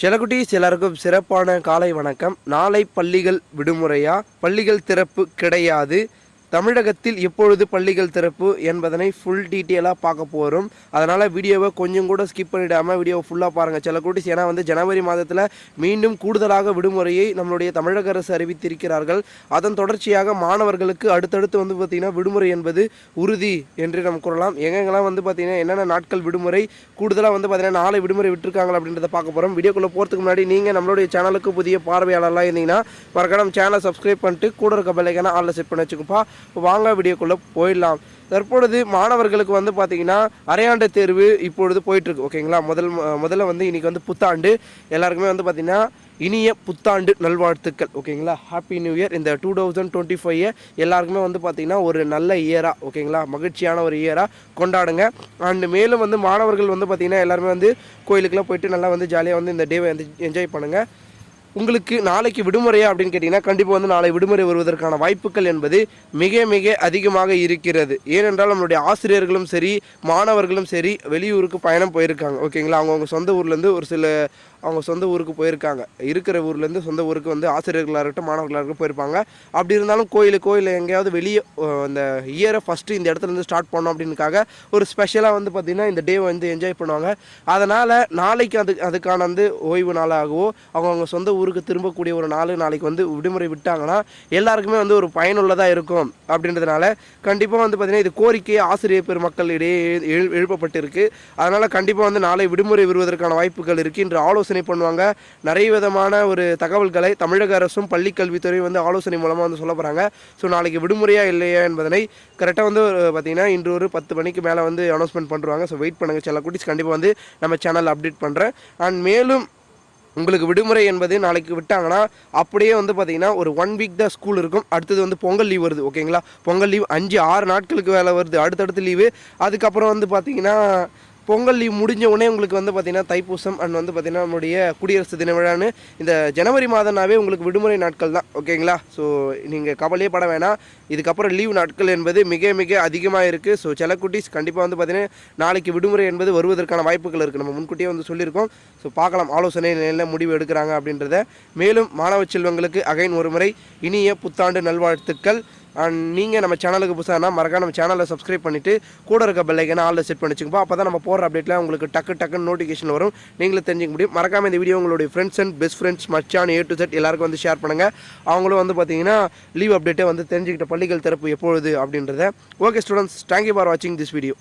செலகுட்டீஸ் எல்லாருக்கும் சிறப்பான காலை வணக்கம். நாளை பள்ளிகள் விடுமுறையா? பள்ளிகள் திறப்பு கிடையாது. தமிழகத்தில் எப்பொழுது பள்ளிகள் திறப்பு என்பதனை ஃபுல் டீட்டெயிலாக பார்க்க போகிறோம் அதனால் வீடியோவை கொஞ்சம் கூட ஸ்கிப் பண்ணிடாமல் வீடியோவை ஃபுல்லாக பாருங்கள் சில குட்டீஸ் ஏன்னா வந்து ஜனவரி மாதத்தில் மீண்டும் கூடுதலாக விடுமுறையை நம்மளுடைய தமிழக அரசு அறிவித்திருக்கிறார்கள். அதன் தொடர்ச்சியாக மாணவர்களுக்கு அடுத்தடுத்து வந்து பார்த்திங்கன்னா விடுமுறை என்பது உறுதி என்று நம்ம கூறலாம். எங்கெங்கெல்லாம் வந்து பார்த்திங்கன்னா என்னென்ன நாட்கள் விடுமுறை கூடுதலாக வந்து பார்த்திங்கன்னா நாளை விடுமுறை விட்டுருக்காங்க அப்படின்றத பார்க்க போகிறோம் வீடியோக்குள்ளே போகிறதுக்கு முன்னாடி நீங்கள் நம்மளுடைய சேனலுக்கு புதிய பார்வையாளர்லாம் இருந்தீங்கன்னா மறக்காம சேனலை சப்ஸ்கிரைப் பண்ணிட்டு கூட இருக்க பெல்லைக்கான ஆளில் செட் பண்ணி வச்சுக்கப்பா. இப்போ வாங்க வீடியோக்குள்ளே போயிடலாம். தற்பொழுது மாணவர்களுக்கு வந்து பார்த்தீங்கன்னா அரையாண்டு தேர்வு இப்பொழுது போயிட்டுருக்கு. ஓகேங்களா? முதல் முதல்ல வந்து இன்றைக்கி வந்து புத்தாண்டு. எல்லாருக்குமே வந்து பார்த்திங்கன்னா இனிய புத்தாண்டு நல்வாழ்த்துக்கள். ஓகேங்களா? ஹாப்பி நியூ இயர் இந்த டூ தௌசண்ட் டுவெண்ட்டி ஃபைவ் எல்லாருக்குமே வந்து பார்த்திங்கன்னா ஒரு நல்ல இயராக ஓகேங்களா? மகிழ்ச்சியான ஒரு இயராக கொண்டாடுங்க. அண்டு மேலும் வந்து மாணவர்கள் வந்து பார்த்திங்கன்னா எல்லாருமே வந்து கோயிலுக்குலாம் போயிட்டு நல்லா வந்து ஜாலியாக வந்து இந்த டேவை வந்து என்ஜாய் பண்ணுங்கள் உங்களுக்கு நாளைக்கு விடுமுறையா அப்படின்னு கேட்டிங்கன்னா கண்டிப்பாக வந்து நாளை விடுமுறை வருவதற்கான வாய்ப்புகள் என்பது மிக மிக அதிகமாக இருக்கிறது. ஏனென்றால் நம்மளுடைய ஆசிரியர்களும் சரி மாணவர்களும் சரி வெளியூருக்கு பயணம் போயிருக்காங்க. ஓகேங்களா? அவங்கவுங்க சொந்த ஊர்லேருந்து ஒரு சில அவங்க சொந்த ஊருக்கு போயிருக்காங்க. இருக்கிற ஊர்லேருந்து சொந்த ஊருக்கு வந்து ஆசிரியர்களாக இருக்கட்டும் மாணவர்களாக இருக்கட்டும் போயிருப்பாங்க. அப்படி இருந்தாலும் கோயில் கோயில் எங்கேயாவது வெளியே அந்த இயரை ஃபஸ்ட்டு இந்த இடத்துல இருந்து ஸ்டார்ட் பண்ணோம் அப்படின்னுக்காக ஒரு ஸ்பெஷலாக வந்து பார்த்திங்கன்னா இந்த டே வந்து என்ஜாய் பண்ணுவாங்க. அதனால் நாளைக்கு அது அதுக்கான வந்து ஓய்வு நாளாகவோ அவங்கவுங்க சொந்த ஊருக்கு திரும்பக்கூடிய ஒரு நாள் நாளைக்கு வந்து விடுமுறை விட்டாங்கன்னா எல்லாருக்குமே வந்து ஒரு பயனுள்ளதாக இருக்கும் அப்படின்றதுனால கண்டிப்பாக வந்து பார்த்திங்கன்னா இது கோரிக்கை ஆசிரியர் பெருமக்களிடையே எழு எழுப்பப்பட்டிருக்கு. அதனால் கண்டிப்பாக வந்து நாளை விடுமுறை வருவதற்கான வாய்ப்புகள் இருக்குது இன்று ஆலோசனை பண்ணுவாங்க. நிறைய விதமான ஒரு தகவல்களை தமிழக அரசும் பள்ளி கல்வித்துறையும் வந்து ஆலோசனை மூலமாக வந்து சொல்ல போகிறாங்க ஸோ நாளைக்கு விடுமுறையா இல்லையா என்பதனை கரெக்டாக வந்து பார்த்திங்கன்னா இன்று ஒரு பத்து மணிக்கு மேலே வந்து அனௌன்ஸ்மெண்ட் பண்ணுறாங்க ஸோ வெயிட் பண்ணுங்கள் சில குட்டிஸ் கண்டிப்பாக வந்து நம்ம சேனல் அப்டேட் பண்ணுறேன் அண்ட் மேலும் உங்களுக்கு விடுமுறை என்பது நாளைக்கு விட்டாங்கன்னா அப்படியே வந்து பார்த்தீங்கன்னா ஒரு ஒன் வீக் தான் ஸ்கூல் இருக்கும். அடுத்தது வந்து பொங்கல் லீவ் வருது ஓகேங்களா பொங்கல் லீவ் அஞ்சு ஆறு நாட்களுக்கு வேலை வருது. அடுத்தடுத்து லீவு அதுக்கப்புறம் வந்து பார்த்தீங்கன்னா பொங்கல் லீவ் முடிஞ்ச உடனே உங்களுக்கு வந்து பார்த்தீங்கன்னா தைப்பூசம் அண்ட் வந்து பார்த்தீங்கன்னா நம்மளுடைய குடியரசு தின விழான்னு இந்த ஜனவரி மாதம்னாவே உங்களுக்கு விடுமுறை நாட்கள் தான் ஓகேங்களா ஸோ நீங்கள் கவலையே பட வேணாம். இதுக்கப்புறம் லீவ் நாட்கள் என்பது மிக மிக அதிகமாக இருக்குது ஸோ சில குட்டீஸ் கண்டிப்பாக வந்து பார்த்தீங்கன்னா நாளைக்கு விடுமுறை என்பது வருவதற்கான வாய்ப்புகள் இருக்குது நம்ம முன்கூட்டியே வந்து சொல்லியிருக்கோம். ஸோ பார்க்கலாம். ஆலோசனை நிலையில் முடிவு எடுக்கிறாங்க அப்படின்றத. மேலும் மாணவ செல்வங்களுக்கு அகைன் ஒரு முறை இனிய புத்தாண்டு நல்வாழ்த்துக்கள். அண்ட் நீங்கள் நம்ம சேனலுக்கு புதுசாக மறக்காம நம்ம சேனலை சப்ஸ்கிரைப் பண்ணிவிட்டு கூட இருக்க பெல்லைக்கான ஆளில் செட் பண்ணி வச்சுக்கோப்பா அப்போ தான் நம்ம போகிற அப்டேட்டில் உங்களுக்கு டக்கு டக்குன்னு நோட்டிஃபிகேஷன் வரும். நீங்களும் தெரிஞ்சுக்க முடியும். மறக்காம இந்த வீடியோ உங்களுடைய ஃப்ரெண்ட்ஸ் அண்ட் பெஸ்ட் ஃப்ரெண்ட்ஸ் மச்சான் ஏ டு செட் எல்லாருக்கும் வந்து ஷேர் பண்ணுங்கள் அவங்களும் வந்து பார்த்தீங்கன்னா லீவ் அப்டேட்டை வந்து தெரிஞ்சுக்கிட்ட பள்ளிகள் திறப்பு எப்பொழுது அப்படின்றத. Okay students thank you for வாட்சிங் திஸ் வீடியோ